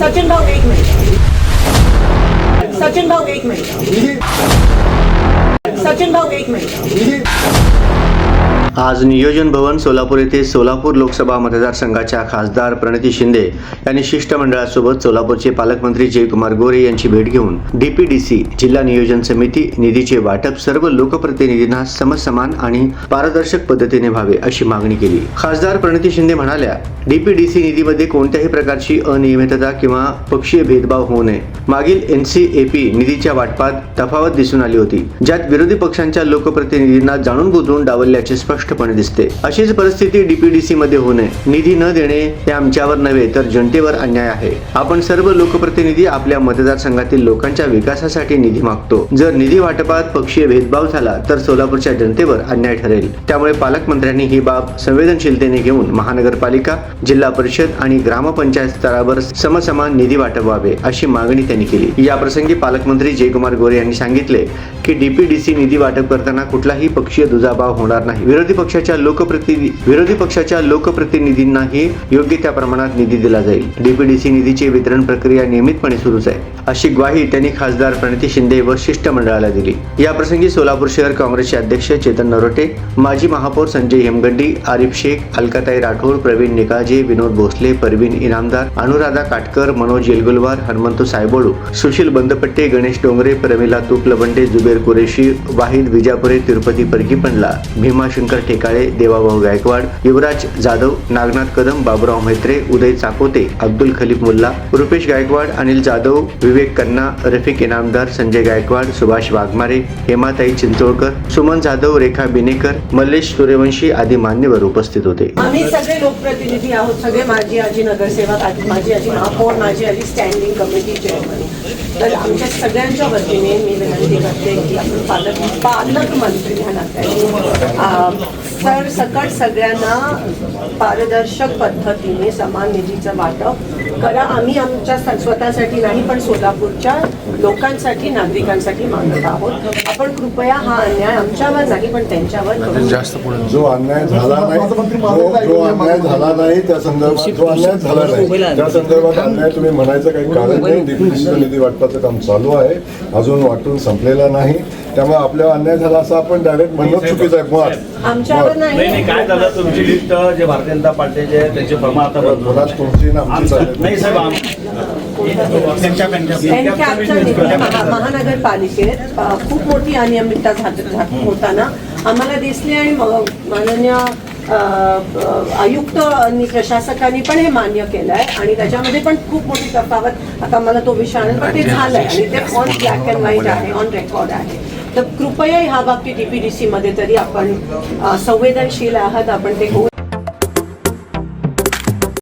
सचिन भाऊ एक मिनिट. सचिन भाऊ एक मिनिट. सचिन भाऊ एक मिनिट. आज नियोजन भवन सोलापूर येथे सोलापूर लोकसभा मतदारसंघाच्या खासदार प्रणिती शिंदे यांनी शिष्टमंडळासोबत सोलापूरचे पालकमंत्री जयकुमार गोरे यांची भेट घेऊन डीपीडीसी जिल्हा नियोजन समिती निधीचे वाटप सर्व लोकप्रतिनिधींना समसमान आणि पारदर्शक पद्धतीने व्हावे अशी मागणी केली. खासदार प्रणिती शिंदे म्हणाल्या डीपीडीसी निधीमध्ये कोणत्याही प्रकारची अनियमितता किंवा पक्षीय भेदभाव होऊ नये. मागील एनसीएपी निधीच्या वाटपात तफावत दिसून आली होती. ज्यात विरोधी पक्षांच्या लोकप्रतिनिधींना जाणून बुजवून डावलल्याचे स्पष्टपणे दिसते. अशीच परिस्थिती डीपीडीसी मध्ये होऊ नये. निधी न देणे हे आमच्यावर नव्हे तर जनतेवर अन्याय आहे. आपण सर्व लोकप्रतिनिधी आपल्या मतदारसंघातील लोकांच्या विकासासाठी निधी मागतो. जर निधी वाटपात पक्षीय भेदभाव झाला तर सोलापूरच्या जनतेवर अन्याय ठरेल. त्यामुळे पालकमंत्र्यांनी ही बाब संवेदनशीलतेने घेऊन महानगरपालिका जिल्हा परिषद आणि ग्रामपंचायत स्तरावर समसमान निधी वाटप व्हावे अशी मागणी त्यांनी केली. याप्रसंगी पालकमंत्री जयकुमार गोरे यांनी सांगितले की डीपीडीसी निधी वाटप करताना कुठलाही पक्षीय दुजाभाव होणार नाही. विरोधी विरोधी पक्षाच्या लोकप्रतिनिधी विरोधी पक्षाच्या लोकप्रतिनिधींनाही योग्य त्या प्रमाणात निधी दिला जाईल. डीपीडीसी निधीची वितरण प्रक्रिया नियमितपणे सुरूच आहे. अशी ग्वाही त्यांनी खासदार प्रणिती शिंदे व शिष्टमंडळाला दिली. या प्रसंगी सोलापूर शहर काँग्रेसचे अध्यक्ष चेतन नरोटे माजी महापौर संजय हेमगड्डी आरिफ शेख अलकाताई राठोड प्रवीण निकाजे विनोद भोसले परवीन इनामदार अनुराधा काटकर मनोज येलगुलवार हनुमंत सायबोडू सुशील बंदपट्टे गणेश डोंगरे प्रमिला तुपलबंडे जुबेर कुरेशी वाहिद विजापुरे तिरुपती परकीपंडला भीमाशंकर ठेकाळे देवाभाऊ गायकवाड युवराज जाधव नागनाथ कदम बाबुराव म्हेत्रे उदय चाकोते अब्दुल खलीफ मुल्ला रुपेश गायकवाड अनिल जाधव विवेक कन्ना रफिक इनामदार संजय गायकवाड सुभाष वाघमारे हेमाताई चिंचोळकर सुमन जाधव रेखा बिनेकर मल्लेश सूर्यवंशी आदी मान्यवर उपस्थित होते. आम्ही सगळे लोकप्रतिनिधी आहोत सगळे माझी आजी नगरसेवक आजी माझी आजी महापौर माझी आजी स्टँडिंग कमिटी चेअरमन तर आमच्या सगळ्यांच्या वतीने मी विनंती करते की आपण पालक पालकमंत्री ह्या नात्याने सर सकट सगळ्यांना पारदर्शक पद्धतीने समान निधीचं वाटप करा. आम्ही आमच्या स्वतःसाठी नाही पण सोलापूरच्या लोकांसाठी नागरिकांसाठी मागत आहोत. आपण कृपया हा अन्याय आमच्यावर नाही पण त्यांच्यावर नका. जो अन्याय झाला नाही जो जो अन्याय झाला नाही त्या संदर्भात जो अन्याय झाला नाही त्या संदर्भात अन्याय तुम्ही म्हणायचं काही कारण नाही. डीपीडीसीचं निधी वाटपाचं काम चालू आहे. अजून वाटून संपलेलं नाही. त्यामुळे आपल्यावर अन्याय झाला असं आपण डायरेक्ट म्हणणं चुकीचं आहे. मुळात. नाही नाही काय झालं तुमची लिस्ट? जे भारतीय जनता पार्टीचे त्यांचे फर्मा आता तुमची ना आमची चालेल. नाही साहेब आम- महा- महानगरपालिकेत अ, खूप मोठी अनियमितता झात- झात- होताना आम्हाला दिसली आणि म- माननीय अ, अ, आयुक्त आणि प्रशासकांनी पण हे मान्य केलं आहे आणि त्याच्यामध्ये पण खूप मोठी तफावत. आता मला तो विषय आणेल, पण ते झालंय आणि ते ऑन ब्लॅक अँड व्हाईट आहे ऑन रेकॉर्ड आहे. तर कृपया ह्या बाबतीत डीपीडीसी मध्ये तरी आपण संवेदनशील आहात आपण ते होऊ